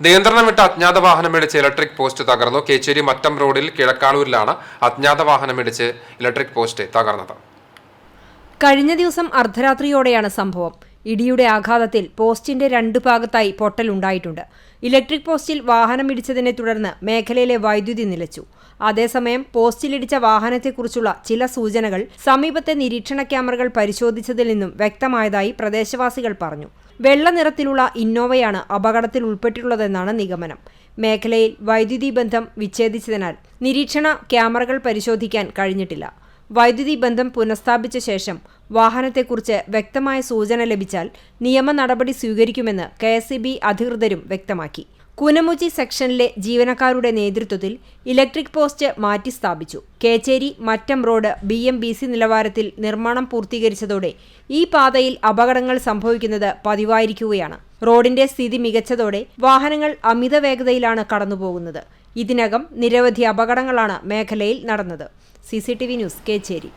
നിയന്ത്രണം വിട്ട അജ്ഞാത വാഹനം ഇടിച്ച് ഇലക്ട്രിക് പോസ്റ്റ് തകർന്നു. കേച്ചേരി മറ്റം റോഡിൽ കിഴക്കാളൂരിലാണ് അജ്ഞാത വാഹനം ഇടിച്ച് ഇലക്ട്രിക് പോസ്റ്റ് തകർന്നത്. കഴിഞ്ഞ ദിവസം അർദ്ധരാത്രിയോടെയാണ് സംഭവം. ഇടിയുടെ ആഘാതത്തിൽ പോസ്റ്റിന്റെ രണ്ടു ഭാഗത്തായി പൊട്ടലുണ്ടായിട്ടുണ്ട് ഇലക്ട്രിക് പോസ്റ്റിൽ വാഹനം ഇടിച്ചതിനെ തുടർന്ന് മേഖലയിലെ വൈദ്യുതി നിലച്ചു. അതേസമയം പോസ്റ്റിലിടിച്ച വാഹനത്തെക്കുറിച്ചുള്ള ചില സൂചനകൾ സമീപത്തെ നിരീക്ഷണ ക്യാമറകൾ പരിശോധിച്ചതിൽ നിന്നും വ്യക്തമായതായി പ്രദേശവാസികൾ പറഞ്ഞു. വെള്ള നിറത്തിലുള്ള ഇന്നോവയാണ് അപകടത്തിൽ ഉൾപ്പെട്ടിട്ടുള്ളതെന്നാണ് നിഗമനം. മേഖലയിൽ വൈദ്യുതി ബന്ധം വിച്ഛേദിച്ചതിനാൽ നിരീക്ഷണ ക്യാമറകൾ പരിശോധിക്കാൻ കഴിഞ്ഞിട്ടില്ല. വൈദ്യുതി ബന്ധം പുനഃസ്ഥാപിച്ച ശേഷം വാഹനത്തെക്കുറിച്ച് വ്യക്തമായ സൂചന ലഭിച്ചാൽ നിയമ നടപടി സ്വീകരിക്കുമെന്ന് കെ അധികൃതരും വ്യക്തമാക്കി. കുനമുച്ചി സെക്ഷനിലെ ജീവനക്കാരുടെ നേതൃത്വത്തിൽ ഇലക്ട്രിക് പോസ്റ്റ് മാറ്റി സ്ഥാപിച്ചു. Kechery Mattam road B M B C നിലവാരത്തിൽ നിർമ്മാണം പൂർത്തീകരിച്ചതോടെ ഈ പാതയിൽ അപകടങ്ങൾ സംഭവിക്കുന്നത് പതിവായിരിക്കുകയാണ്. റോഡിന്റെ സ്ഥിതി മികച്ചതോടെ വാഹനങ്ങൾ അമിത വേഗതയിലാണ് കടന്നുപോകുന്നത്. ഇതിനകം നിരവധി അപകടങ്ങളാണ് മേഖലയിൽ നടന്നത്. C news Kechery.